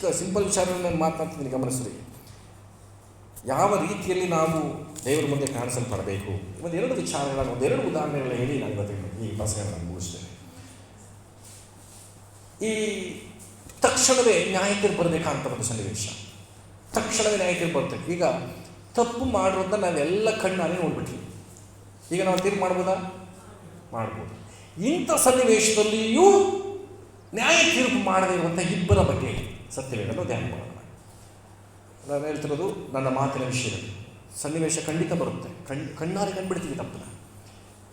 ಚಿಕ್ಕ ಸಿಂಪಲ್ ವಿಚಾರಗಳನ್ನು ಮಾತನಾಡ್ತೀನಿ ಗಮನಿಸ್ರಿ ಯಾವ ರೀತಿಯಲ್ಲಿ ನಾವು ದೇವರ ಮುಂದೆ ಕಾಣಿಸಲ್ಪಡಬೇಕು? ಒಂದು ಎರಡು ವಿಚಾರಗಳನ್ನು ಎರಡು ಉದಾಹರಣೆಗಳನ್ನ ಹೇಳಿ ನಾನು ಇವತ್ತಿನ ಈ ಪ್ರಸಂಗವನ್ನು ಮುಗಿಸ್ತೇನೆ. ಈ ತಕ್ಷಣವೇ ನ್ಯಾಯ ತೀರ್ಪು ಬರಬೇಕಂತ ಒಂದು ಸನ್ನಿವೇಶ. ತಕ್ಷಣವೇ ನ್ಯಾಯ ಬರ್ತೇವೆ ಈಗ ತಪ್ಪು ಮಾಡಿರೋದನ್ನ ನಾವೆಲ್ಲ ಕಣ್ಣಾರೆ ನೋಡ್ಬಿಟ್ವಿ. ಈಗ ನಾವು ತೀರ್ಪು ಮಾಡ್ಬೋದಾ? ಮಾಡ್ಬೋದು. ಇಂಥ ಸನ್ನಿವೇಶದಲ್ಲಿಯೂ ನ್ಯಾಯ ತೀರ್ಪು ಮಾಡದೇ ಇರುವಂಥ ಇಬ್ಬರ ಬಗ್ಗೆ ಸತ್ಯವೇದನ್ನು ಧ್ಯಾನ ಮಾಡೋಣ ನಾನು ಹೇಳ್ತಿರೋದು ನನ್ನ ಮಾತಿನ ವಿಷಯದಲ್ಲಿ ಸನ್ನಿವೇಶ ಖಂಡಿತ ಬರುತ್ತೆ. ಕಣ್, ಕಣ್ಣಾರೆ ಕಂಡುಬಿಡ್ತೀವಿ ತಪ್ಪನ್ನ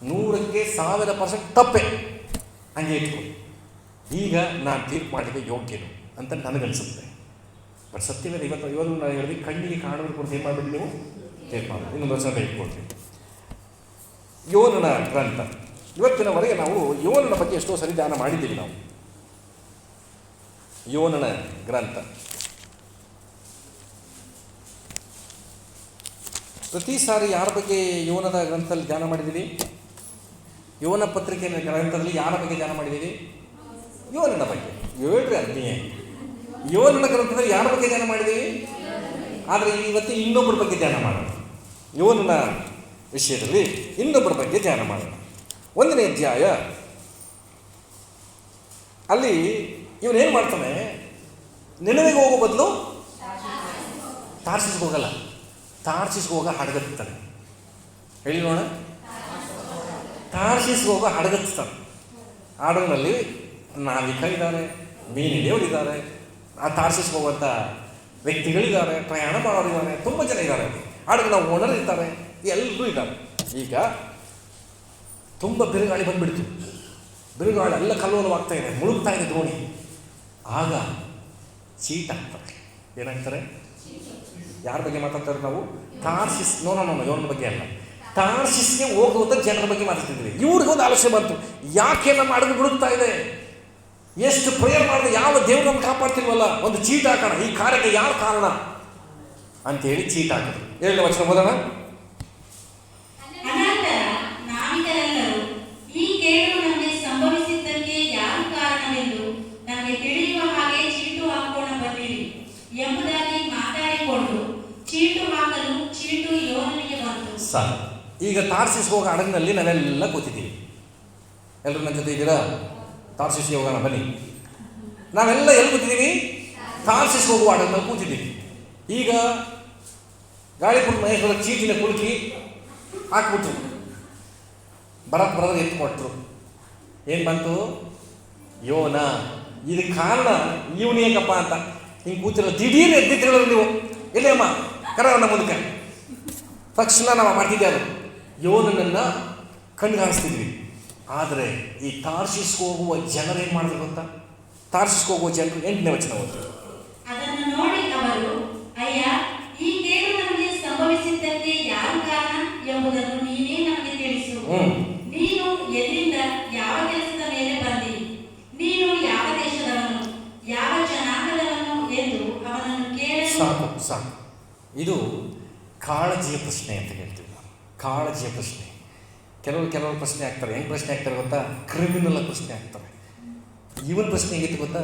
ನೂರಕ್ಕೆ ಸಾವಿರ ಪರ್ಸೆಂಟ್ ತಪ್ಪೆ. ಹಂಗೆ ಇಟ್ಕೊಳ್ಳಿ. ಈಗ ನಾನು ತೀರ್ಪು ಮಾಡಲಿಕ್ಕೆ ಯೋಗ್ಯನು ಅಂತ ನನಗನ್ಸುತ್ತೆ. ಬಟ್ ಸತ್ಯವೇದ ಇವತ್ತು ಇವತ್ತು ನಾನು ಹೇಳಿದೆ, ಕಣ್ಣಿಗೆ ಕಾಣಬೇಕು ಕುರಿತು ಏನು ಮಾಡಿಬಿಟ್ಟು ನೀವು ತೀರ್ಪು ಮಾಡಿ ಇನ್ನೊಂದು ವರ್ಷ ಇಟ್ಕೊಳ್ತೀವಿ ಯೋನನ ಗ್ರಂಥ. ಇವತ್ತಿನವರೆಗೆ ನಾವು ಯೋನನ ಬಗ್ಗೆ ಎಷ್ಟೋ ಸರಿ ಧ್ಯಾನ ಮಾಡಿದ್ದೀವಿ ನಾವು. ಯೋನನ ಗ್ರಂಥ. ಪ್ರತಿ ಸಾರಿ ಯಾರ ಬಗ್ಗೆ ಯೋನದ ಗ್ರಂಥದಲ್ಲಿ ಧ್ಯಾನ ಮಾಡಿದ್ದೀವಿ ಯೋನ ಪತ್ರಿಕೆ ಗ್ರಂಥದಲ್ಲಿ ಯಾರ ಬಗ್ಗೆ ಧ್ಯಾನ ಮಾಡಿದ್ದೀವಿ ಯೋನನ ಬಗ್ಗೆ. ಹೇಳ್ರಿ ಅಗ್ನಿಯೇ ಯೋನನ ಗ್ರಂಥದಲ್ಲಿ ಯಾರ ಬಗ್ಗೆ ಧ್ಯಾನ ಮಾಡಿದ್ದೀವಿ ಆದರೆ ಇವತ್ತು ಇನ್ನೊಬ್ಬರ ಬಗ್ಗೆ ಧ್ಯಾನ ಮಾಡೋಣ. ಯೋನನ ವಿಷಯದಲ್ಲಿ ಇನ್ನೊಬ್ಬರ ಬಗ್ಗೆ ಧ್ಯಾನ ಮಾಡೋಣ. ಒಂದನೇ ಅಧ್ಯಾಯ. ಅಲ್ಲಿ ಇವನೇನು ಮಾಡ್ತಾನೆ? ನೆನವಿಗೆ ಹೋಗೋ ಬದಲು ತಾರ್ಸಿಸ್ಗೆ ಹೋಗಲ್ಲ. ತಾರ್ಸಿಸ್ಗೆ ಹೋಗ ಹಡಗತ್ತಾನೆ ಹೇಳಿ ನೋಡ? ತಾರ್ಸಿಸ್ಗೆ ಹೋಗ ಹಡಗತ್ತಾನೆ ಹಡಗಿನಲ್ಲಿ ನಾವಿಕ ಇದ್ದಾರೆ ಮೀನಿಡಿಯವರಿದ್ದಾರೆ ಆ ತಾರ್ಸಿಸ್ಗೆ ಹೋಗುವಂಥ ವ್ಯಕ್ತಿಗಳಿದ್ದಾರೆ, ಪ್ರಯಾಣ ಮಾಡೋರಿದ್ದಾರೆ ತುಂಬ ಜನ ಇದ್ದಾರೆ. ಹಡಗಿನ ಓನರ್ ಇರ್ತಾರೆ, ಎಲ್ಲರೂ ಇದ್ದಾರೆ. ಈಗ ತುಂಬ ಬಿರುಗಾಳಿ ಬಂದುಬಿಡ್ತು. ಬಿರುಗಾಳಿ ಎಲ್ಲ ಕಲ್ಲೋಲವಾಗ್ತಾ ಇದೆ, ಮುಳುಗ್ತಾ ಇದೆ ದೋಣಿ ಆಗ ಚೀಟ್ ಆಗ್ತಾರೆ ಏನಾಗ್ತಾರೆ ಯಾರ ಬಗ್ಗೆ ಮಾತಾಡ್ತಾರೆ ನಾವು? ಟಾರ್ಸಿಸ್ ನೋ ನೋ ನೋ ಇವನ ಬಗ್ಗೆ ಅಲ್ಲ. ಟಾರ್ಸಿಸ್ಗೆ ಹೋಗುವಂಥ ಜನರ ಬಗ್ಗೆ ಮಾತಾಡ್ತಿದ್ವಿ. ಇವ್ರಿಗೆ ಒಂದು ಆಲೋಚನೆ ಬಂತು. ಯಾಕೆ ನಮ್ಮ ಬಿಡುತ್ತಾ ಇದೆ? ಎಷ್ಟು ಪ್ರೇಯರ್ ಮಾಡಿದ್ರೆ ಯಾವ ದೇವ್ರನ್ನ ಕಾಪಾಡ್ತಿಲ್ವಲ್ಲ? ಒಂದು ಚೀಟ್ ಹಾಕೋಣ. ಈ ಕಾರ್ಯಕ್ಕೆ ಯಾವ ಕಾರಣ? ಅಂತೇಳಿ ಚೀಟ್ ಹಾಕಿದ್ರು. ಹೇಳಿ ವಚನ ಓದೋಣ ಅನಂತರ ನಾವಿಕರೆಲ್ಲರೂ ಈ ಕೇಡು ನಮಗೆ ಸಂಭವಿಸಿದ್ದಕ್ಕೆ ಯಾರು ಕಾರಣವೆಂದು ನಮಗೆ ತಿಳಿಯುವ ಹಾಗೆ ಚೀಟು ಹಾಕೋಣ ಬನ್ನಿರಿ ಎಂಬುದಾಗಿ ಮಾತಾಡಿಕೊಂಡು ಚೀಟು ಹಾಕಲು ಚೀಟು ಯೋನನಿಗೆ ಬಂತು ಸಾಕು. ಈಗ ತಾರ್ಸಿಸ್ ಹೋಗೋ ಹಡಗಿನಲ್ಲಿ ನಾವೆಲ್ಲ ಕೂತಿದ್ದೀವಿ. ಎಲ್ಲರೂ ನನ್ನ ಜೊತೆ ಇದ್ದೀರಾ? ತಾರ್ಸಿಸ್ಗೆ ಹೋಗೋಣ, ಬನ್ನಿ. ನಾವೆಲ್ಲ ಎಲ್ಲಿ ಕೂತಿದ್ದೀವಿ? ತಾರ್ಸಿಸ್ ಹೋಗುವ ಹಡಗಿನಲ್ಲಿ ಕೂತಿದ್ದೀವಿ. ಈಗ ಗಾಳಿಪುರ ಮಹೇಶ್ವರ ಚೀಟಿನ ಕುಲುಕಿ ಹಾಕ್ಬಿಟ್ರು. ಬರತ್ ಬರೋದು ಕೊಟ್ಟರು ಏನು ಬಂತು? ಯೋನ, ಇದಕ್ಕೆ ಕಾರಣ ಇವನೇಕಪ್ಪ ಅಂತ. ಹಿಂಗೆ ಕೂತಿರೋ ದಿಢೀರ್ ಎದ್ದಿಟ್ಟಿರೋರು ನೀವು. ಎಲ್ಲಿ ಅಮ್ಮ? ಕರವನ್ನ ಮುಂದಕ್ಕೆ. ತಕ್ಷಣ ನಾವು ಮಾಡ್ತಿದ್ದೆ ಅದು. ಯೋನನನ್ನು ಕಣ್ಗಾಣಿಸ್ತಿದ್ವಿ. ಆದರೆ ಈ ತಾರ್ಸಿಸ್ಗೆ ಹೋಗುವ ಜನರು ಏನು ಮಾಡಿದ್ರು ಗೊತ್ತಾ? ತಾರ್ಸಿಸ್ಗೆ ಹೋಗುವ ಜನರು ಎಂಟನೇ ವಚನ ಅವನನ್ನು ಸಾಕು ಸಾಕು. ಇದು ಕಾಳಜಿಯ ಪ್ರಶ್ನೆ ಅಂತ ಹೇಳ್ತೀವಿ ನಾವು. ಕಾಳಜಿಯ ಪ್ರಶ್ನೆ. ಕೆಲವರು ಕೆಲವರು ಪ್ರಶ್ನೆ ಆಗ್ತಾರೆ ಹೆಂಗೆ ಪ್ರಶ್ನೆ ಆಗ್ತಾರೆ ಗೊತ್ತಾ? ಕ್ರಿಮಿನಲ್ ಪ್ರಶ್ನೆ ಆಗ್ತಾರೆ ಇವನ ಪ್ರಶ್ನೆ ಹೇಗಿತ್ತು ಗೊತ್ತಾ?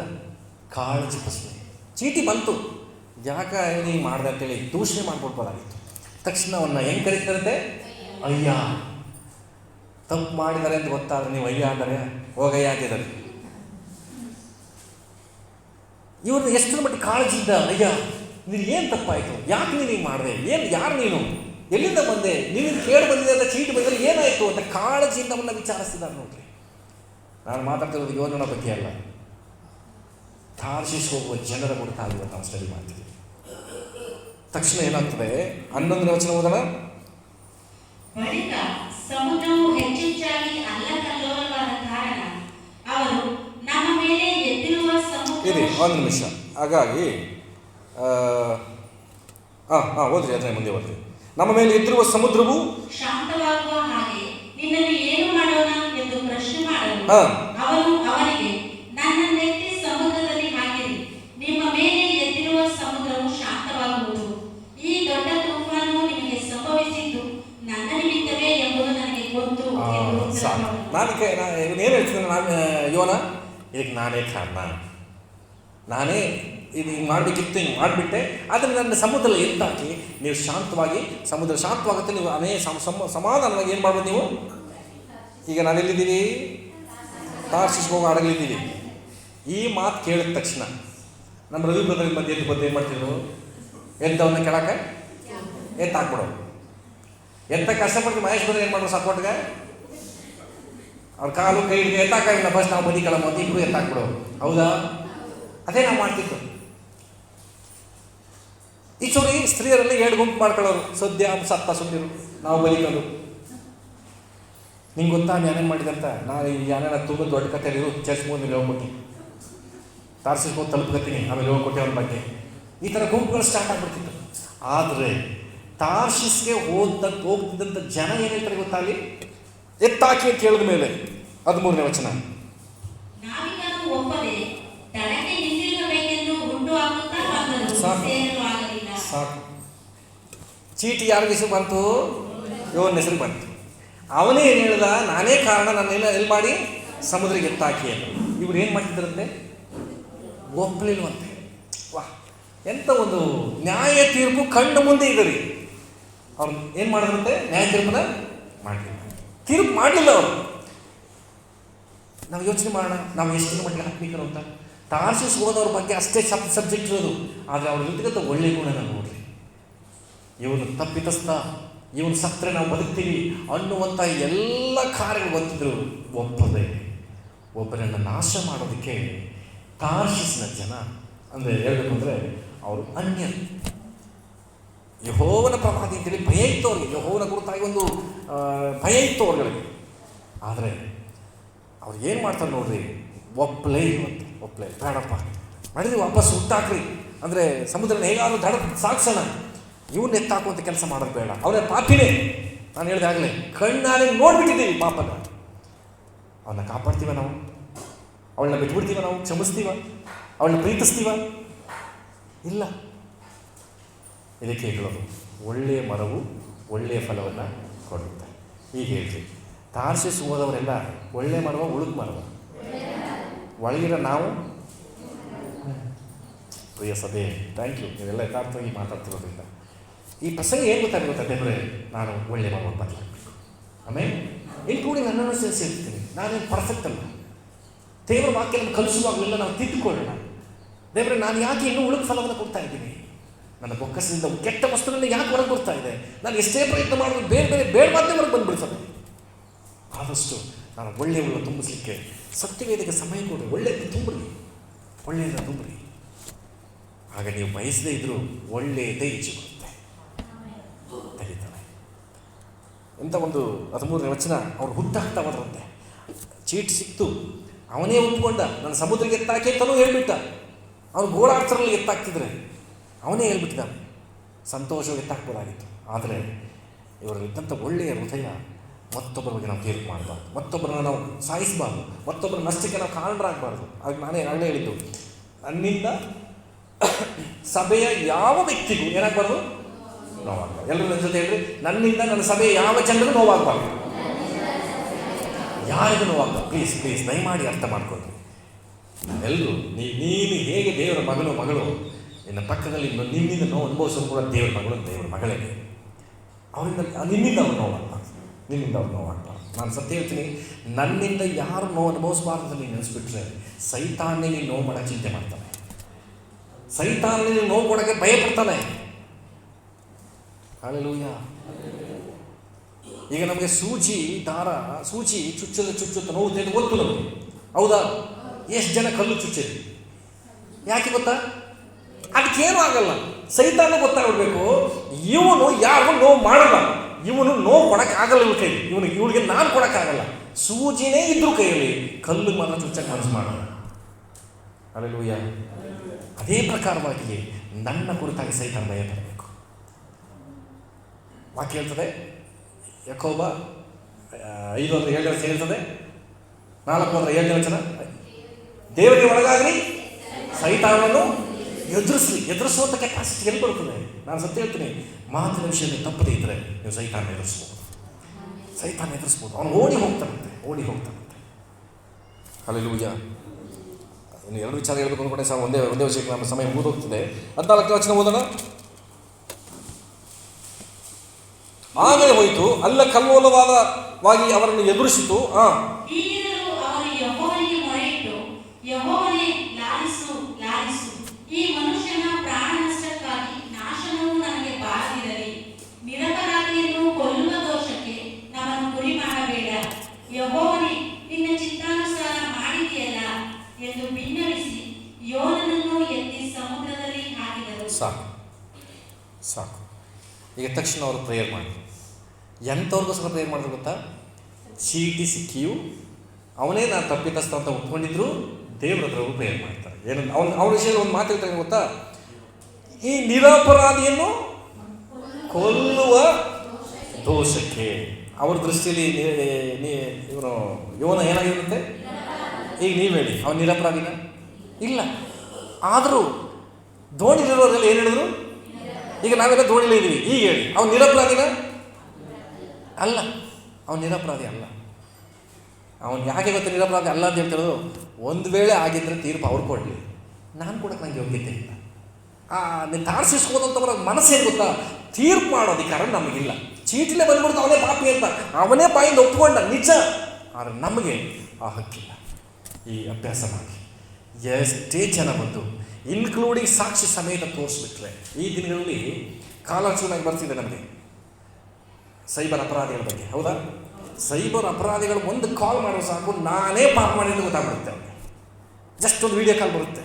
ಕಾಳಜಿ ಪ್ರಶ್ನೆ. ಚೀಟಿ ಬಂತು. ಯಾಕ ನೀ ಮಾಡ್ದೆ ಅಂತೇಳಿ ದೂಷಣೆ ಮಾಡ್ಕೊಡ್ಬೋದಾಗಿತ್ತು ತಕ್ಷಣ ಅವನ್ನ ಹೆಂಗೆ ಕರೀತಾರಂತೆ ಅಯ್ಯ. ತಪ್ಪು ಮಾಡಿದ್ದಾರೆ ಅಂತ ಗೊತ್ತಾದ್ರೆ ನೀವು ಅಯ್ಯ ಅಂದರೆ? ಹೋಗಯ್ಯ ಅಂತಿದ್ದಾರೆ. ಇವ್ರನ್ನ ಎಷ್ಟರ ಕಾಳಜಿ ಇದ್ದ ಅಯ್ಯ. ನೀನು ಏನು ತಪ್ಪಾಯಿತು? ಯಾಕೆ ನೀನು ಹಿಂಗೆ ಮಾಡಿದೆ? ಏನು ಯಾರು ನೀನು? ಎಲ್ಲಿಂದ ಬಂದೆ? ನೀನು ಕೇಳಿ ಬಂದಿದೆ ಅಂತ ಚೀಟಿ ಬಂದರೆ ಏನಾಯಿತು ಅಂತ ಕಾಳಜಿಯಿಂದ ಅವನ್ನ ವಿಚಾರಿಸ್ತಿದ್ದಾರೆ ನೋಡ್ರಿ. ನಾನು ಮಾತಾಡ್ತಿರೋದು ಯೋಜನೆ ಬಗ್ಗೆ ಅಲ್ಲ. ತಾರ್ಶಿಸ್ ಹೋಗುವ ಜನರ ಕುರಿತಾಗಿ ಇವತ್ತು ನಾವು ಸ್ಟಡಿ ಮಾಡ್ತೀವಿ. ತಕ್ಷಣ ಏನಾಗ್ತದೆ? ಹನ್ನೊಂದು ವಚನ ಓದೋಣ. ಬಳಿಕ ಸಮುದ್ರವು ಹೆಚ್ಚೆಚ್ಚಾಗಿ ಅಲ್ಲಕಲ್ಲೋಲವಾದ ಕಾರಣ ಅವರು ನಮ್ಮ ಮೇಲೆ ಎದ್ದಿರುವ ಇರಿ ಸಮುದ್ರ ಒಂದು ನಿಮಿಷ. ಹಾಗಾಗಿ ಹಾಂ ಹಾಂ ಓದ್ರಿ ಅದನ್ನೇ ಮುಂದೆ ಓದ್ರಿ ನಮ್ಮ ಮೇಲೆ ಎದ್ದಿರುವ ಸಮುದ್ರವು ನಾನು ಏನು ಹೇಳ್ತೀನಿ ನಾನು ಯೋನ? ಇದಕ್ಕೆ ನಾನೇ ಕಾರಣ. ನಾನೇ ಇದು ಹಿಂಗೆ ಮಾಡಬೇಕಿತ್ತು ಹಿಂಗೆ ಮಾಡಿಬಿಟ್ಟೆ. ಆದರೆ ನನ್ನ ಸಮುದ್ರದಲ್ಲಿ ಎತ್ತಾಕಿ ನೀವು ಶಾಂತವಾಗಿ, ಸಮುದ್ರ ಶಾಂತವಾಗುತ್ತೆ, ನೀವು ಅನೇ ಸಮ ಸಮ, ಸಮಾಧಾನವಾಗಿ ಏನು ಮಾಡ್ಬೋದು ನೀವು? ಈಗ ನಾವೆಲ್ಲಿದ್ದೀವಿ ತಾರ್ಸಿಸ್ ಹೋಗಿ ಹಡಗಲಿದ್ದೀವಿ ಈ ಮಾತು ಕೇಳಿದ ತಕ್ಷಣ ನಮ್ಮ ರವಿ ಬ್ರದರ್ ಮಧ್ಯೆ ಎದ್ದು ಬಂದು ಏನು ಮಾಡ್ತಿದ್ರು? ಎದ್ದವನ್ನ ಕೆಳಕ್ಕೆ? ಎತ್ತ ಹಾಕ್ಬಿಡೋ. ಎತ್ತ ಕಷ್ಟಪಟ್ಟು ಮಹೇಶ್ ಬಂದ್ರೆ ಏನು ಮಾಡೋರು ಸಪೋರ್ಟ್ಗೆ ಅವ್ರ ಕಾಲು ಕೈ ಎತ್ತಾಕಾಗಿಲ್ಲ ಬಸ್ ನಾವು ಬದಿ ಕಳ ಮತ್ತೆ ಇಬ್ಬರು ಎತ್ತಾಕ್ಬಿಡೋ ಹೌದಾ? ಅದೇ ನಾವು ಮಾಡ್ತಿದ್ದು. ಈ ಚೋರಿ ಸ್ತ್ರೀಯರಲ್ಲಿ ಎರಡು ಗುಂಪು ಮಾಡ್ಕೊಳ್ಳೋರು. ಸದ್ಯ ಸತ್ತ ಸುದ್ದಿರು. ನಾವು ಬಲಿಕಲು ನಿಂಗೆ ಗೊತ್ತಾ ನಾನು ಏನೇನು ಮಾಡಿದಂತ? ನಾನು ಈ ಯಾನೇನ ತುಂಬ ದೊಡ್ಡ ಕತೆ ಇರು, ಚರ್ಚ್ ಮುಂದೆ ಹೋಗ್ಬಿಟ್ಟು ತಾರ್ಸಿಸ್ಕೊಂಡು ತಲುಪಕತ್ತೀನಿ, ಆಮೇಲೆ ಹೋಗ್ಕೊಟ್ಟೆ ಅವ್ರ ಬಗ್ಗೆ. ಈ ಥರ ಗುಂಪುಗಳು ಸ್ಟಾರ್ಟ್ ಆಗ್ಬಿಡ್ತಿತ್ತು. ಆದರೆ ತಾರ್ಸಿಸ್ಗೆ ಹೋದ ಹೋಗ್ತಿದ್ದಂಥ ಜನ ಏನು ಹೇಳ್ತಾರೆ ಗೊತ್ತಾ ಅಲ್ಲಿ? ಎತ್ತಾಕಿ ಹೇಳಿದ ಮೇಲೆ, ಹದಿಮೂರನೇ ವಚನ ನಾವಿಕನು ಒಪ್ಪದೆ ದಡಕ್ಕೆ ನಿಂತಿರಬೇಕೆಂದು ಹುಟ್ಟು ಹಾಕುತ್ತಾ ಬಂದರು ಸಾಕು. ಸೇರಲು ಆಗಲಿಲ್ಲ ಸಾಕು. ಚೀಟಿ ಯಾರ ಹೆಸರು ಬಂತು? ಇವನ ಹೆಸರು ಬಂತು. ಅವನೇ ಏನು ಹೇಳ್ದ? ನಾನೇ ಕಾರಣ ನನ್ನೆಲ್ಲ ಎಲ್ಲಿ ಮಾಡಿ? ಸಮುದ್ರಕ್ಕೆ ಎತ್ತಾಕಿ ಅಂತ. ಇವ್ರು ಏನು ಮಾಡ್ತಿದ್ರಂತೆ? ಒಪ್ಪಲಿಲ್ವಂತೆ. ವಾ ಎಂಥ ಒಂದು ನ್ಯಾಯ ತೀರ್ಪು ಕಂಡು ಮುಂದೆ ಇದೆ ರೀ ಅವ್ರು ಏನು ಮಾಡಿದ್ರಂತೆ? ನ್ಯಾಯ ತೀರ್ಪನ್ನ ಮಾಡಲಿಲ್ಲ ತೀರ್ಪು ಮಾಡಲಿಲ್ಲ ಅವರು. ನಾವು ಯೋಚನೆ ಮಾಡೋಣ. ನಾವು ಎಷ್ಟು ಮಟ್ಟಿಗೆ ಆತ್ಮಿಕರು ಅಂತ ತಾರ್ಸಿಸ್ ಹೋದವ್ರ ಬಗ್ಗೆ ಅಷ್ಟೇ ಸಬ್ ಸಬ್ಜೆಕ್ಟ್ ಇರೋದು. ಆದರೆ ಅವ್ರ ಜೊತೆಗಂತ ಒಳ್ಳೆ ಗುಣನ ನೋಡ್ರಿ. ಇವನು ತಪ್ಪಿತಸ್ಥ ಇವನು ಸತ್ರೆ ನಾವು ಬದುಕ್ತೀವಿ ಅನ್ನುವಂಥ ಎಲ್ಲ ಕಾರ್ಯಗಳು ಗೊತ್ತಿದ್ರು ಒಪ್ಪದೆ ಒಬ್ಬರನ್ನು ನಾಶ ಮಾಡೋದಕ್ಕೆ ತಾರ್ಸಿಸ್ನ ಜನ ಅಂದರೆ ಹೇಳ್ಬೇಕು ಅಂದರೆ ಅವರು ಅನ್ಯ. ಯಹೋವನ ಪ್ರಭಾತಿ ಅಂತೇಳಿ ಭಯ ಇತ್ತು ಅವ್ರಿಗೆ ಯಹೋವನ ಕುರಿತಾಗಿ ಒಂದು ಭಯ ಇತ್ತು ಅವ್ರಗಳಿಗೆ ಆದರೆ ಅವ್ರು ಏನು ಮಾಡ್ತಾರೆ ನೋಡ್ರಿ? ಒಪ್ಪಲೇ ಇವತ್ತು ಒಪ್ಪಲೇ ಬೇಡಪ್ಪ ಮಾಡಿದ್ರಿ ವಾಪಸ್ ಹುಟ್ಟಾಕ್ರಿ. ಅಂದರೆ ಸಮುದ್ರನ ಹೇಗಾದ್ರೂ ದಡ ಸಾಕ್ಸೋಣ ಇವನ್ನ ಎತ್ತಾಕುವಂಥ ಕೆಲಸ ಮಾಡೋದು ಬೇಡ. ಅವನೇ ಪಾಪಿನೇ. ನಾನು ಹೇಳಿದೆ ಆಗಲೇ, ಕಣ್ಣಾರೆ ನೋಡ್ಬಿಟ್ಟಿದ್ದೀವಿ ಪಾಪನ. ಅವನ್ನ ಕಾಪಾಡ್ತೀವ ನಾವು? ಅವಳನ್ನ ಬಿಟ್ಬಿಡ್ತೀವ ನಾವು? ಕ್ಷಮಿಸ್ತೀವ? ಅವಳನ್ನ ಪ್ರೀತಿಸ್ತೀವ? ಇಲ್ಲ. ಇದಕ್ಕೆ ಹೇಳೋದು ಒಳ್ಳೆಯ ಮರವು ಒಳ್ಳೆಯ ಫಲವನ್ನು ಕೊಡುತ್ತೆ. ಹೀಗೆ ಹೇಳ್ರಿ. ತಾರ್ಸಿಸ್ ಹೋದವರೆಲ್ಲ ಒಳ್ಳೆ ಮರವ ಉಳುಕು ಮರವ. ಒಳಗಿರೋ ನಾವು. ಪ್ರಿಯ ಸಭೆ ಥ್ಯಾಂಕ್ ಯು ನೀವೆಲ್ಲ ಯಥಾರ್ಥವಾಗಿ ಮಾತಾಡ್ತಿರೋದ್ರಿಂದ. ಈ ಪ್ರಸಂಗ ಏನು ಗೊತ್ತಾಗುತ್ತೆ ದೇವರೇ? ನಾನು ಒಳ್ಳೆ ಮರವ ಬದಲಾಗಬೇಕು ಆಮೇಲೆ ಇನ್ಕ್ಲೂಡಿಂಗ್ ನನ್ನನ್ನು ಸೇರಿಸಿರ್ತೀನಿ ನಾನೇನು ಪರ್ಫೆಕ್ಟ್ ಅಲ್ಲ. ದೇವರ ವಾಕ್ಯ ನಮ್ಗೆ ಕಲಿಸುವಾಗಲೆಲ್ಲ ನಾವು ತಿದ್ದುಕೊಳ್ಳೋಣ. ದೇವರೇ, ನಾನು ಯಾಕೆ ಇನ್ನೂ ಉಳಿದ ಫಲವನ್ನು ಕೊಡ್ತಾ ಇದ್ದೀನಿ? ನನ್ನ ಬೊಕ್ಕಸದಿಂದ ಕೆಟ್ಟ ವಸ್ತುಗಳನ್ನ ಯಾಕೆ ಹೊರಗೆ ಬರ್ತಾ ಇದೆ? ನಾನು ಎಷ್ಟೇ ಪ್ರಯತ್ನ ಮಾಡಿದ್ರು ಬೇರೆ ಬೇರೆ ಬೇಡವಾದ್ದೇ ಹೊರಗೆ ಬಂದುಬಿಡ್ತದೆ ಆದಷ್ಟು ನಾನು ಒಳ್ಳೆಯವರು ತುಂಬಿಸ್ಲಿಕ್ಕೆ ಸತ್ಯವೇದಕ್ಕೆ ಸಮಯ ಕೊಡಿ, ಒಳ್ಳೆಯದು ತುಂಬ್ರಿ. ಒಳ್ಳೆಯದ ತುಂಬ್ರಿ. ಆಗ ನೀವು ಬಯಸದೇ ಇದ್ದರೂ ಒಳ್ಳೆಯದೇ ಈಚೆ ಬರುತ್ತೆ ತೆರೀತಾನೆ ಇಂಥ ಒಂದು ಹದಿಮೂರನೇ ವಚನ, ಅವ್ರು ಹುಟ್ಟಾಗ್ತಾ ಹೋದ್ರಂತೆ ಚೀಟ್ ಸಿಕ್ತು. ಅವನೇ ಒಪ್ಕೊಂಡ. ನನ್ನ ಸಮುದ್ರಕ್ಕೆ ಎತ್ತಾಕಿ ಅಂತಲೂ ಹೇಳ್ಬಿಟ್ಟ. ಅವನು ಗೋಳಾಡ್ತರಲ್ಲಿ ಎತ್ತಾಕ್ತಿದ್ರೆ ಅವನೇ ಹೇಳ್ಬಿಟ್ಟಿದ್ದಾನೆ. ಸಂತೋಷವಾಗಿ ಎತ್ತಾಕ್ಬೋದಾಗಿತ್ತು. ಆದರೆ ಇವರಲ್ಲಿದ್ದಂಥ ಒಳ್ಳೆಯ ಹೃದಯ ಮತ್ತೊಬ್ಬರ ಬಗ್ಗೆ ನಾವು ತೀರ್ಪು ಮಾಡಬಾರ್ದು. ಮತ್ತೊಬ್ಬರನ್ನ ನಾವು ಸಾಯಿಸಬಾರ್ದು. ಮತ್ತೊಬ್ಬರ ನಷ್ಟಕ್ಕೆ ನಾವು ಕಾರಣರಾಗಬಾರ್ದು ಆಗ ನಾನೇ ಆಗಲೇ ಹೇಳಿದ್ದು. ನನ್ನಿಂದ ಸಭೆಯ ಯಾವ ವ್ಯಕ್ತಿಗೂ ಏನಾಗಬಾರ್ದು? ನೋವಾಗಬಾರ್ದು. ಎಲ್ಲರೂ ನನ್ನ ಜೊತೆ ಹೇಳ್ರಿ, ನನ್ನಿಂದ ನನ್ನ ಸಭೆಯ ಯಾವ ಜನರಿಗೂ ನೋವಾಗಬಾರ್ದು? ಯಾರಿಗೂ ನೋವಾಗಬಾರ್ದು. ಪ್ಲೀಸ್ ಪ್ಲೀಸ್ ದಯಮಾಡಿ ಅರ್ಥ ಮಾಡ್ಕೊಳ್ರಿ ಎಲ್ಲರೂ ನೀ, ನೀನು ಹೇಗೆ ದೇವರ ಮಗಳು ಮಗಳು, ನಿನ್ನ ಪಕ್ಕದಲ್ಲಿ ನಿನ್ನಿಂದ ನೋವು ಅನುಭವಿಸೋದು ಕೂಡ ದೇವರ ಮಗಳು, ದೇವರ ಮಗಳೇ. ಅವರಿಂದ ನಿನ್ನಿಂದ ಅವ್ರು ನೋವಾಗ್ಬಾರ್ದು ನಿನ್ನಿಂದ ಅವ್ರು ನೋವಾಗ್ಬಾರ್ದು ನಾನು ಸತ್ಯ ಹೇಳ್ತೀನಿ, ನನ್ನಿಂದ ಯಾರು ನೋವು ಅನುಭವಿಸಬಾರ್ದು ನೀನು ನೆನೆಸ್ಬಿಟ್ರೆ, ಸೈತಾನೇ ನೀನು ನೋವು ಮಾಡೋ ಚಿಂತೆ ಮಾಡ್ತಾನೆ. ಸೈತಾನೇ ನೀನು ನೋವು ಕೊಡೋಕ್ಕೆ ಭಯಪಡ್ತಾನೆ ಪಡ್ತಾನೆ. ಹಾಲೆಲೂಯ ಈಗ ನಮಗೆ ಸೂಜಿ ದಾರ ಸೂಜಿ ಚುಚ್ಚದ ಚುಚ್ಚುತ್ತ ನೋವು ಗೊತ್ತು ನಮಗೆ. ಹೌದಾ? ಎಷ್ಟು ಜನ ಕಲ್ಲು ಚುಚ್ಚಿದೆ ಯಾಕೆ ಗೊತ್ತಾ? ಅದಕ್ಕೇನು ಆಗಲ್ಲ. ಸೈತಾನ ಗೊತ್ತಾಗ್ಬಿಡ್ಬೇಕು, ಇವನು ಯಾರು ನೋವು ಮಾಡಲ್ಲ. ಇವನು ನೋವು ಕೊಡೋಕ್ಕಾಗಲ್ಲ ಇವ್ರ ಕೈ ಇವನಿಗೆ ಇವಳಿಗೆ ನಾನು ಕೊಡೋಕ್ಕಾಗಲ್ಲ ಸೂಜಿನೇ ಇದ್ರು ಕೈಯಲ್ಲಿ ಕಲ್ಲು ಮಾತ್ರ ಚುಚ್ಚಕ್ಕೆ ಮನಸ್ಸು ಮಾಡಲ್ಲ ಅಲ್ಲೂಯ್ಯ ಅದೇ ಪ್ರಕಾರವಾಗಿ ನನ್ನ ಕುರಿತಾಗಿ ಸಹಿತ ಭಯ ಬರಬೇಕು ವಾಕ್ಯ ಹೇಳ್ತದೆ? ಯಾಕೋಬ ಐದು ಅಂದ್ರೆ ಏಳು ಜನ ಹೇಳ್ತದೆ ನಾಲ್ಕು ಅಂದ್ರೆ ಏಳು ಜನ ದೇವರಿಗೆ ಒಳಗಾಗಲಿ. ಸೈತಾನವನ್ನು ಎದುರಿಸ್ರಿ ಎದುರಿಸುವಂಥ ಕೆಪಾಸಿಟಿ ಎಲ್ಲಿ ಬರ್ತದೆ ನಾನು ಸತ್ಯ ಹೇಳ್ತೀನಿ ಮಾತಿನ ವಿಷಯದಲ್ಲಿ ತಪ್ಪದೇ ಇದ್ದರೆ ನೀವು ಸೈತಾನ ಎದುರಿಸ್ಬೋದು. ಸೈತಾನ ಎದುರಿಸ್ಬೋದು. ಅವನು ಓಡಿ ಹೋಗ್ತಾನಂತೆ ಓಡಿ ಹೋಗ್ತಾನಂತೆ. ಅಲ್ಲೆಲೂಯ ಇನ್ನು ಎರಡು ವಿಚಾರ ಹೇಳಬೇಕು ಅಂದ್ಕೊಂಡೆ ಸಹ ಒಂದೇ ಒಂದೇ ವಿಷಯಕ್ಕೆ ನಮ್ಮ ಸಮಯ ಮುಗಿದೋಗ್ತದೆ. ಹದಿನಾಲ್ಕು ವಚನ ಓದೋಣ. ಆಗಲೇ ಹೋಯಿತು ಅಲ್ಲ ಕಲ್ಲೋಲವಾದವಾಗಿ ಅವರನ್ನು ಎದುರಿಸಿತು. ಆ ಹೀಗಿರಲು ಅವನು ಯೆಹೋವನಿಗೆ ಮೊರೆಯಿಟ್ಟು ಯೆಹೋವನೇ ಲಾಲಿಸು ಲಾಲಿಸು ಈ ಮನುಷ್ಯನ ಪ್ರಾಣ ನಷ್ಟಕ್ಕಾಗಿ ನನಗೆ ಬಾರದಿರಲಿ ನಿರಪರಾಧಿಯನ್ನು ಕೊಲ್ಲುವ ದೋಷಕ್ಕೆ ನಮ್ಮನ್ನು ಗುರಿ ಮಾಡಬೇಡ. ಯೆಹೋವನೇ, ನಿನ್ನ ಚಿತ್ತಾನುಸಾರ ಮಾಡಿದೆಯಲ್ಲ ಎಂದು ಭಿನ್ನವಿಸಿ ಯೋನನನ್ನು ಎತ್ತಿ ಸಮುದ್ರದಲ್ಲಿ ಹಾಕಿದರು. ಸಾಕು ಸಾಕು. ಈಗ ತಕ್ಷಣ ಅವರು ಪ್ರೇಯರ್ ಮಾಡಿದ್ರು ಎಂಥವ್ರಿಗೋಸ್ಕರ ಪ್ರೇಯರ್ ಮಾಡಿದ್ರು ಗೊತ್ತಾ? ಚೀಟಿ ಸಿಕ್ಕಿಯು, ಅವನೇ ನಾನು ತಪ್ಪಿತಸ್ಥ ಅಂತ ಒಪ್ಕೊಂಡಿದ್ರು, ದೇವ್ರ ಹತ್ರ ಪ್ರೇಯರ್ ಮಾಡ್ತಾರೆ. ಏನಂತ ಅವ್ನು, ಅವನ ವಿಷಯದಲ್ಲಿ ಒಂದು ಮಾತು ಹೇಳ್ತಾರೆ ಗೊತ್ತಾ? ಈ ನಿರಪರಾಧಿಯನ್ನು ಕೊಲ್ಲುವ ದೋಷಕ್ಕೆ. ಅವ್ರ ದೃಷ್ಟಿಯಲ್ಲಿ ಇವನು ಯೋನ ಏನಾಗಿರುತ್ತೆ? ಈಗ ನೀವು ಹೇಳಿ, ಅವನು ನಿರಪರಾಧಿನ? ಇಲ್ಲ. ಆದರೂ ದೋಣಿಲಿರೋರೆಲ್ಲ ಏನು ಹೇಳಿದ್ರು? ಈಗ ನಾವೆಲ್ಲ ದೋಣಿಲೇ ಇದ್ದೀವಿ ಈಗ ಹೇಳಿ, ಅವ್ನು ನಿರಪರಾಧಿನ? ಅಲ್ಲ, ಅವನು ನಿರಪರಾಧಿ ಅಲ್ಲ. ಅವನು ಯಾಕೆ ಗೊತ್ತಿಲ್ಲ ನಿರಪರಾಧಿ ಅಲ್ಲ ಅಂತ ಹೇಳ್ತಿರೋದು ಒಂದು ವೇಳೆ ಆಗಿದ್ದರೆ ತೀರ್ಪು ಅವ್ರು ಕೊಡಲಿ. ನಾನು ಕೂಡ ನನಗೆ ಯೋಗ್ಯತೆ ಇಲ್ಲ. ಆ ತಾರ್ಸಿಸ್ಕೋದಂತವ್ರ ಮನಸ್ಸೇನು ಗೊತ್ತಾ? ತೀರ್ಪು ಮಾಡೋ ಅಧಿಕಾರ ನಮಗಿಲ್ಲ. ಚೀಟಿಲೇ ಬಂದ್ಬಿಡ್ತು, ಅವನೇ ಪಾಪಿ ಅಂತ. ಅವನೇ ಬಾಯಿಂದ ಒಪ್ಕೊಂಡ, ನಿಜ. ಆದರೆ ನಮಗೆ ಆ ಹಕ್ಕಿಲ್ಲ. ಈ ಅಭ್ಯಾಸ ಮಾಡಿ. ಎಷ್ಟೇ ಜನ ಬಂದು ಇನ್ಕ್ಲೂಡಿಂಗ್ ಸಾಕ್ಷಿ ಸಮೇತ ತೋರಿಸ್ಬಿಟ್ರೆ, ಈ ದಿನಗಳಲ್ಲಿ ಕಾಲಾಚೂನಾಗಿ ಬರ್ತಿದೆ ನಮಗೆ. ಸೈಬರ್ ಅಪರಾಧಿಗಳ ಬಗ್ಗೆ, ಹೌದಾ? ಸೈಬರ್ ಅಪರಾಧಿಗಳು ಒಂದು ಕಾಲ್ ಮಾಡೋ ಸಾಕು, ನಾನೇ ಪಾಪ ಮಾಡಿದ್ದು ಗೊತ್ತಾಗ್ಬಿಡುತ್ತೆ ಅವ್ರಿಗೆ ಜಸ್ಟ್ ಒಂದು ವೀಡಿಯೋ ಕಾಲ್ ಬರುತ್ತೆ.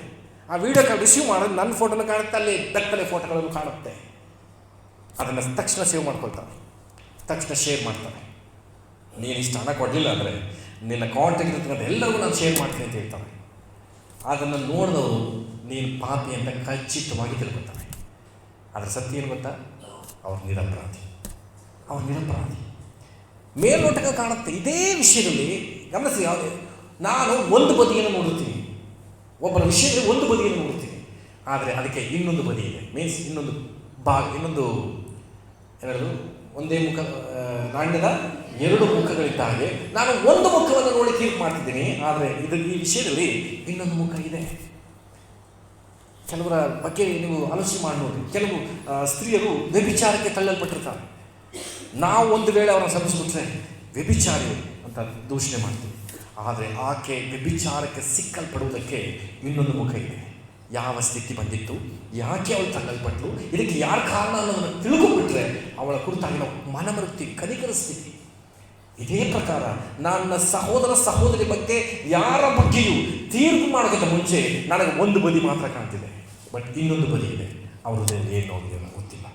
ಆ ವೀಡಿಯೋ ಕಾಲ್ ರಿಸೀವ್ ಮಾಡೋದು ನನ್ನ ಫೋಟೋನ ಕಾಣುತ್ತೆ, ಅಲ್ಲಿ ದಟ್ಟಲೆ ಫೋಟೋಗಳನ್ನು ಕಾಣುತ್ತೆ. ಅದನ್ನು ತಕ್ಷಣ ಸೇವ್ ಮಾಡ್ಕೊಳ್ತಾರೆ ತಕ್ಷಣ ಶೇರ್ ಮಾಡ್ತಾರೆ ನೀನು ಇಷ್ಟು ಹಣ ಕೊಡಲಿಲ್ಲ ಅಂದರೆ ನಿನ್ನ ಕಾಂಟ್ಯಾಕ್ಟ್ ಇರ್ತಕ್ಕಂಥ ಎಲ್ಲರಿಗೂ ನಾನು ಶೇರ್ ಮಾಡ್ತೀನಿ ಅಂತ ಹೇಳ್ತಾರೆ ಅದನ್ನು ನೋಡಿದವರು ನೀನು ಪಾಪಿ ಅಂತ ಖಚಿತವಾಗಿ ತಿಳ್ಕೊತಾರೆ ಅದರ ಸತ್ಯ ಏನು ಗೊತ್ತಾ? ಅವ್ರು ನಿರಪರಾಧಿ. ಅವ್ರು ನಿರಪರಾಧಿ. ಮೇಲ್ನೋಟಕ್ಕೆ ಕಾಣುತ್ತೆ. ಇದೇ ವಿಷಯದಲ್ಲಿ ಗಮನಿಸಿ ಯಾವುದೇ? ನಾನು ಒಂದು ಬದಿಯನ್ನು ನೋಡುತ್ತೀನಿ. ಒಬ್ಬರ ವಿಷಯದಲ್ಲಿ ಒಂದು ಬದಿಯನ್ನು ನೋಡುತ್ತೀನಿ. ಆದರೆ ಅದಕ್ಕೆ ಇನ್ನೊಂದು ಬದಿ ಇದೆ. ಮೀನ್ಸ್ ಇನ್ನೊಂದು ಭಾಗ, ಇನ್ನೊಂದು ಏನಾದರೂ ಒಂದೇ ಮುಖ ನಾಣ್ಯದ ಎರಡು ಮುಖಗಳಿದ್ದ ಹಾಗೆ ನಾನು ಒಂದು ಮುಖವನ್ನು ನೋಡಿ ತೀರ್ಪು ಮಾಡ್ತಿದ್ದೀನಿ. ಆದರೆ ಇದು ಈ ವಿಷಯದಲ್ಲಿ ಇನ್ನೊಂದು ಮುಖ ಇದೆ. ಕೆಲವರ ಬಗ್ಗೆ ನೀವು ಆಲೋಚನೆ ಮಾಡಬಹುದು ಕೆಲವು ಸ್ತ್ರೀಯರು ವ್ಯಭಿಚಾರಕ್ಕೆ ತಳ್ಳಲ್ಪಟ್ಟಿರ್ತಾರೆ. ನಾವು ಒಂದು ವೇಳೆ ಅವರನ್ನು ಸಲ್ಲಿಸ್ಬಿಟ್ರೆ ವ್ಯಭಿಚಾರಿ ಅಂತ ದೂಷಣೆ ಮಾಡ್ತೀವಿ. ಆದರೆ ಆಕೆ ವ್ಯಭಿಚಾರಕ್ಕೆ ಸಿಕ್ಕಲ್ಪಡುವುದಕ್ಕೆ ಇನ್ನೊಂದು ಮುಖ ಇದೆ. ಯಾವ ಸ್ಥಿತಿ ಬಂದಿತ್ತು? ಯಾಕೆ ಅವಳು ತಳ್ಳಲ್ಪಟ್ಲು? ಇದಕ್ಕೆ ಯಾರ ಕಾರಣ ಅನ್ನೋದನ್ನು ತಿಳ್ಕೊಂಡ್ಬಿಟ್ರೆ ಅವಳ ಕುರಿತಾಗಿ ನಾವು ಕನಿಕರ ಸ್ಥಿತಿ ಇದೇ ಪ್ರಕಾರ ನನ್ನ ಸಹೋದರ ಸಹೋದರಿ ಬಗ್ಗೆ ಯಾರ ಬಗ್ಗೆಯೂ ತೀರ್ಪು ಮಾಡೋದಕ್ಕೆ ಮುಂಚೆ ನನಗೆ ಒಂದು ಬದಿ ಮಾತ್ರ ಕಾಣ್ತಿದೆ. ಬಟ್ ಇನ್ನೊಂದು ಬದಿ ಇದೆ. ಅವರದ್ದು ಏನು ನೋಡಿದೆ ಗೊತ್ತಿಲ್ಲ.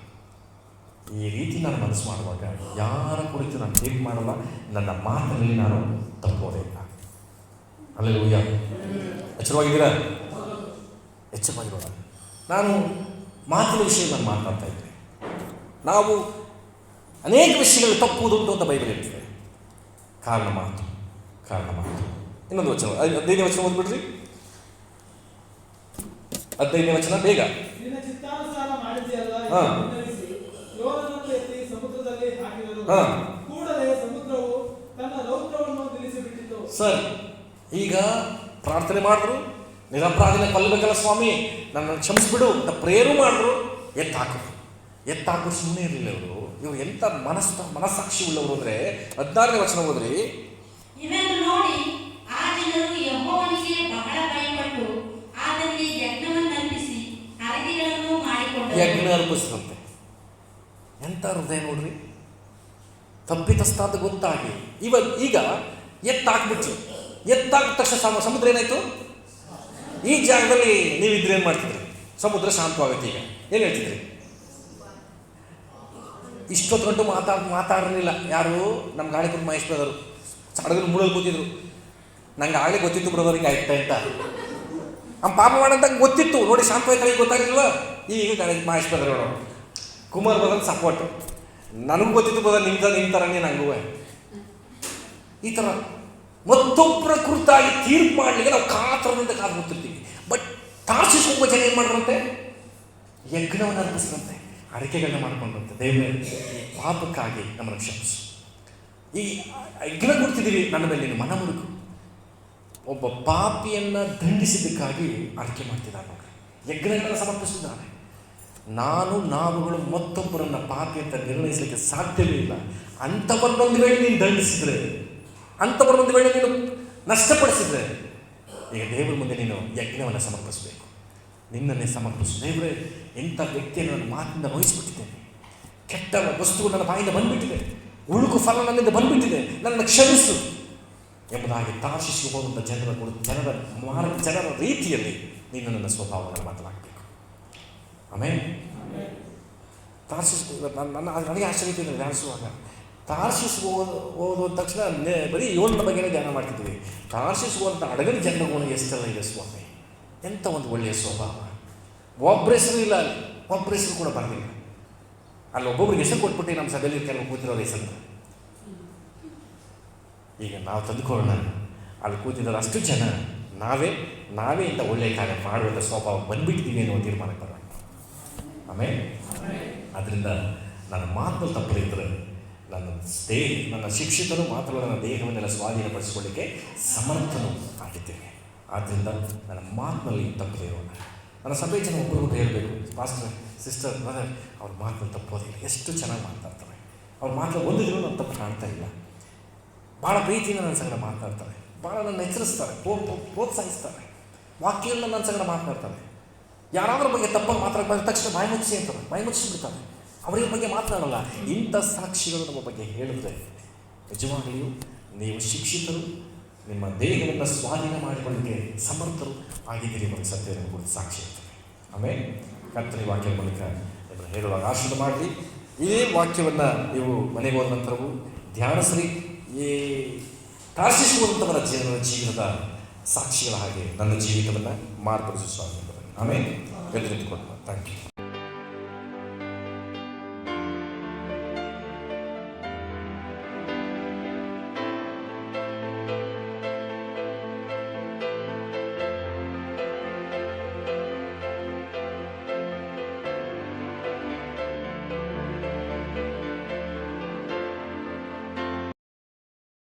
ಈ ರೀತಿ ನಾನು ಮನಸ್ಸು ಮಾಡುವಾಗ ಯಾರ ಕುರಿತು ನಾನು ಟೇಕ್ ಮಾಡಲ್ಲ ನನ್ನ ಮಾತಿನಲ್ಲಿ ನಾನು ತಪ್ಪೋದೇ ಇಲ್ಲ. ಅಲ್ಲಿ ಉಯ್ಯ ಎಚ್ಚರವಾಗಿದ್ದೀರಾ ಎಚ್ಚರವಾಗಿರೋಣ ನಾನು ಮಾತಿನ ವಿಷಯ ನಾನು ಮಾತಾಡ್ತಾ ಇದ್ದೆ ನಾವು ಅನೇಕ ವಿಷಯಗಳು ತಪ್ಪುವುದುಂಟು ಅಂತ ಬೈಬಲ್ ಹೇಳ್ತಿದೆ. ಕಾರಣ ಮಾತು ಕಾರಣ ಮಾತು. ಇನ್ನೊಂದು ವಚನ ಹದಿನೈದನೇ ವಚನ ಓದ್ಬಿಡ್ರಿ. ಹದಿನೈದನೇ ವಚನ ಬೇಗ. ಹಾ. ಎಂದು ವಿನ್ನವಿಸಿ, ಯೋನನನ್ನು ಎತ್ತಿ ಸಮುದ್ರದಲ್ಲಿ ಹಾಕಿದರು ಹಾ. ಕೂಡಲೇ ಸಮುದ್ರವು ತನ್ನ ರೌದ್ರವನ್ನು ನಿಲ್ಲಿಸಿಬಿಟ್ಟಿತು. ಸರ್. ಈಗ ಪ್ರಾರ್ಥನೆ ಮಾಡಿದ್ರು. ನಿರಪರಾಧಿನ ಕೊಲ್ಲಬೇಕಲ್ಲ ಸ್ವಾಮಿ? ನನ್ನ ಕ್ಷಮಿಸ್ಬಿಡು. ಅಂತ ಪ್ರೇರು ಮಾಡಿದ್ರು. ಎತ್ತಾಕಿದ್ರು. ಎತ್ತಾಕು ಸುಮ್ಮನೆ ಇರಲಿಲ್ಲ ಇವರು. ಇವರು ಎಂಥ ಮನಸ್ಸ ಮನಸ್ಸಾಕ್ಷಿ ಉಳ್ಳವರು ಅಂದರೆ ಹದಿನಾರನೇ ವಚನ ಹೋದ್ರಿ ಇದನ್ನು ನೋಡಿ ಆ ಜನರು ಯೆಹೋವನಿಗೆ ಬಹಳ ಭಯಪಟ್ಟು ಆತನಿಗೆ ಯಜ್ಞವನ್ನರ್ಪಿಸಿ ಹರಕೆಗಳನ್ನು ಮಾಡಿಕೊಂಡರು. ಯಜ್ಞ ಅರ್ಪಿಸಿದಂತೆ. ಎಂಥ ಹೃದಯ ನೋಡ್ರಿ? ಅಂತ ಗೊತ್ತಾಗಿ. ಇವ ಈಗ ಎತ್ತಾಕ್ಬಿಟ್ರು ಎತ್ತಾಕಿದ ತಕ್ಷಣ ಸಮ ಸಮುದ್ರ ಏನಾಯ್ತು? ಈ ಜಾಗದಲ್ಲಿ ನೀವಿದ್ರೆ ಏನು ಮಾಡ್ತಿದ್ರಿ? ಸಮುದ್ರ ಶಾಂತವಾಗುತ್ತೆ ಈಗ. ಏನು ಹೇಳ್ತಿದ್ರಿ? ಇಷ್ಟೊತ್ತು ಗಂಟು ಮಾತಾಡ್ ಮಾತಾಡಿರಲಿಲ್ಲ ಯಾರು? ನಮ್ಮ ಕುಟುಂಬ ಮಹೇಶ್ ಬ್ರದರು ಸಡಗಲು ಮೂಡಲು ಕೂತಿದ್ರು. ನಂಗೆ ಆಗಲೇ ಗೊತ್ತಿತ್ತು ಬ್ರದರ್ ಹಿಂಗೆ ಆಯ್ತಾ ಅಂತ. ನಮ್ಮ ಪಾಪ ಮಾಡಂತ ಗೊತ್ತಿತ್ತು. ನೋಡಿ ಶಾಂತವಾಗಿ ಗೊತ್ತಾಗಿಲ್ವ ಈಗ ಗಾಳಿ Mahesh brother Kumar brother support ನನಗೂ ಗೊತ್ತಿತ್ತು ಬದ ನಿಮ್ದ ನಿಮ್ಮ ಥರನೇ ಈ ಥರ ಮತ್ತೊಬ್ಬರ ಕುರಿತಾಗಿ ತೀರ್ಪು ಮಾಡಲಿಕ್ಕೆ ನಾವು ಕಾತರದಿಂದ ಕಾದು ಕೂತಿರ್ತೀವಿ. ಬಟ್ ತಾರ್ಸಿಸ್ ಹೋಗುವ ಜನ ಏನು ಮಾಡ್ರಂತೆ? ಯಜ್ಞವನ್ನು ಅರ್ಪಿಸಿದಂತೆ ಅಡಿಕೆಗಳನ್ನ ಮಾಡ್ಕೊಂಡಂತೆ ದೇವರೇ ಪಾಪಕ್ಕಾಗಿ ನಮ್ಮನ್ನು ಕ್ಷಮಿಸು. ಈ ಯಜ್ಞ ಕೊಡ್ತಿದ್ದೀವಿ ನನ್ನ ಮೇಲೆ ಮನ ಮುರುಕು ಒಬ್ಬ ಪಾಪಿಯನ್ನು ದಂಡಿಸಿದ್ದಕ್ಕಾಗಿ ಅಡಿಕೆ ಮಾಡ್ತಿದ್ದಾನೆ ಯಜ್ಞಗಳನ್ನು ಸಮರ್ಪಿಸಿದ್ದಾನೆ ನಾನು ನಾವುಗಳು ಮತ್ತೊಬ್ಬರನ್ನ ಪಾಪಿ ಅಂತ ನಿರ್ಣಯಿಸಲಿಕ್ಕೆ ಸಾಧ್ಯವೇ ಇಲ್ಲ. ಅಂಥವರನ್ನೊಂದು ವೇಳೆ ನೀನು ದಂಡಿಸಿದ್ರೆ ಅಂಥವರನ್ನೊಂದು ವೇಳೆ ನೀನು ನಷ್ಟಪಡಿಸಿದ್ರೆ, ಈಗ ದೇವರ ಮುಂದೆ ನೀನು ಯಜ್ಞವನ್ನು ಸಮರ್ಪಿಸಬೇಕು. ನಿನ್ನನ್ನೇ ಸಮರ್ಪಿಸು. ದೇವರೇ ಎಂಥ ವ್ಯಕ್ತಿಯನ್ನು ನನ್ನ ಮಾತಿಂದ ನೋಯಿಸ್ಬಿಟ್ಟಿದ್ದೇನೆ ಕೆಟ್ಟ ವಸ್ತುಗಳು ನನ್ನ ಬಾಯಿಂದ ಬಂದ್ಬಿಟ್ಟಿದೆ. ಉಳುಕು ಫಲ ನನ್ನಿಂದ ಬಂದ್ಬಿಟ್ಟಿದೆ. ನನ್ನ ಕ್ಷಮಿಸು ಎಂಬುದಾಗಿ ತಾಶಿಸಿ ಹೋಗುವಂಥ ಜನರ ಜನರ ಮಾರ್ಗ, ಜನರ ರೀತಿಯಲ್ಲಿ ನೀನು ನನ್ನ ಸ್ವಭಾವವನ್ನು ಮಾತನಾಡಬೇಕು. ಆಮೇಲೆ ತಾರ್ಸಿಸ್ ನನ್ನ ನನಗೆ ಆಶ್ಚರ್ಯ ಇದೆ ಧ್ಯಾನಿಸುವಾಗ ತಾರ್ಸಿಸ್ ಓದು ಓದುವ ತಕ್ಷಣ ಬರೀ ಯೋನ ಬಗ್ಗೆನೇ ಧ್ಯಾನ ಮಾಡ್ತಿದ್ವಿ. ತಾರ್ಸಿಸ್ ಹೋದಂಥ ಹಡಗನ ಜನರ ಗುಣ ಎಷ್ಟೆಲ್ಲ ಇದೆ ಸ್ವಾಮಿ? ಎಂಥ ಒಂದು ಒಳ್ಳೆಯ ಸ್ವಭಾವ? ಒಬ್ಬರ ಹೆಸರು ಇಲ್ಲ ಅಲ್ಲಿ. ಒಬ್ಬರ ಹೆಸರು ಕೂಡ ಬರಲಿಲ್ಲ. ಅಲ್ಲಿ ಒಬ್ಬೊಬ್ರಿಗೆ ಹೆಸರು ಕೊಟ್ಬಿಟ್ಟು ನಮ್ಮ ಸಭೆಯಲ್ಲಿ ಕೆಲವು ಕೂತಿರೋ ಹೆಸರು ಈಗ ನಾವು ತಂದುಕೊಳ್ಳೋಣ. ಅಲ್ಲಿ ಕೂತಿದ್ದಾರೆ ಅಷ್ಟು ಜನ. ನಾವೇ ನಾವೇ ಇಂಥ ಒಳ್ಳೆಯ ಕಾರ್ಯ ಮಾಡುವಂಥ ಸ್ವಭಾವ ಬಂದ್ಬಿಟ್ಟಿದ್ದೀವಿ ಅನ್ನೋ ತೀರ್ಮಾನಕ್ಕೆ ಬರೋಣ. ಆಮೇಲೆ ಅದರಿಂದ ನನ್ನ ಮಾತು ತಪ್ಪದಿದ್ದರೆ, ನನ್ನ ದೇಹ ನನ್ನ ಶಿಕ್ಷಿತರು ಮಾತ್ರ ನನ್ನ ದೇಹವನ್ನೆಲ್ಲ ಸ್ವಾಧೀನಪಡಿಸಿಕೊಳ್ಳಿಕ್ಕೆ ಸಮರ್ಥನು ಆಗಿದ್ದೇನೆ. ಆದ್ದರಿಂದ ನನ್ನ ಮಾತಿನಲ್ಲಿ ತಪ್ಪದೇ ಇರೋಣ ನನ್ನ ಸಭೆ ಜನ ಒಬ್ಬರು ಹೇಳಬೇಕು. ಪಾಸ್ಟರ್ ಸಿಸ್ಟರ್ ಬ್ರದರ್ ಅವ್ರ ಮಾತನ್ನು ತಪ್ಪೋದಿಲ್ಲ ಎಷ್ಟು ಚೆನ್ನಾಗಿ ಮಾತಾಡ್ತಾರೆ. ಅವ್ರ ಮಾತು ಒಂದು ದಿನ ನಾನು ತಪ್ಪು ಕಾಣ್ತಾ ಇಲ್ಲ. ಭಾಳ ಪ್ರೀತಿಯಿಂದ ನನ್ನ ಸಂಗಡ ಮಾತಾಡ್ತಾರೆ. ಭಾಳ ನನ್ನ ಎಚ್ಚರಿಸ್ತಾರೆ. ಪ್ರೋ ಪ್ರೋ- ಪ್ರೋತ್ಸಾಹಿಸ್ತಾರೆ ವಾಕ್ಯವನ್ನು ನನ್ನ ಸಂಗಡ ಮಾತನಾಡ್ತಾರೆ ಯಾರಾದ್ರ ಬಗ್ಗೆ ತಪ್ಪಾಗಿ ಮಾತಾಡಕ್ಕೆ ತಕ್ಷಣ ಬಾಯಿ ಮುಚ್ಚಿ ಅಂತಾರೆ. ಬಾಯಿ ಮುಚ್ಚಿಬಿಡ್ತಾರೆ ಅವರಿಗೆ ಬಗ್ಗೆ ಮಾತನಾಡಲ್ಲ ಇಂಥ ಸಾಕ್ಷಿಗಳು ನಮ್ಮ ಬಗ್ಗೆ ಹೇಳಿದ್ರೆ ನಿಜವಾಗಲಿಯೂ ನೀವು ಶಿಕ್ಷಿತರು, ನಿಮ್ಮ ದೇಹವನ್ನು ಸ್ವಾಧೀನ ಮಾಡಿಕೊಳ್ಳಿಕ್ಕೆ ಸಮರ್ಥರು ಆಗಿದ್ದೀರಿ ಎಂಬ ಸತ್ಯ ನಿಮ್ಮ ಕುರಿತು ಸಾಕ್ಷಿ ಇರ್ತದೆ ಆಮೇಲೆ ಕರ್ತನಿ ವಾಕ್ಯ ಮೂಲಕ ಇದನ್ನು ಹೇಳುವಾಗ ಆಶ್ರದ ಮಾಡಲಿ ಈ ವಾಕ್ಯವನ್ನು ನೀವು ಮನೆಗೆ ಹೋದ ನಂತರವೂ ಧ್ಯಾನಿಸ್ರಿ ಈ ತಾರ್ಸಿಸುವಂಥವರ ಜೀವನದ ಜೀವನದ ಸಾಕ್ಷಿಗಳ ಹಾಗೆ ನನ್ನ ಜೀವಿತವನ್ನು ಮಾರ್ಪಡಿಸುವ ಸ್ವಾಮಿ. ಆಮೇಲೆ ಎದುರಿಟ್ಟುಕೊಂಡು ಥ್ಯಾಂಕ್ ಯು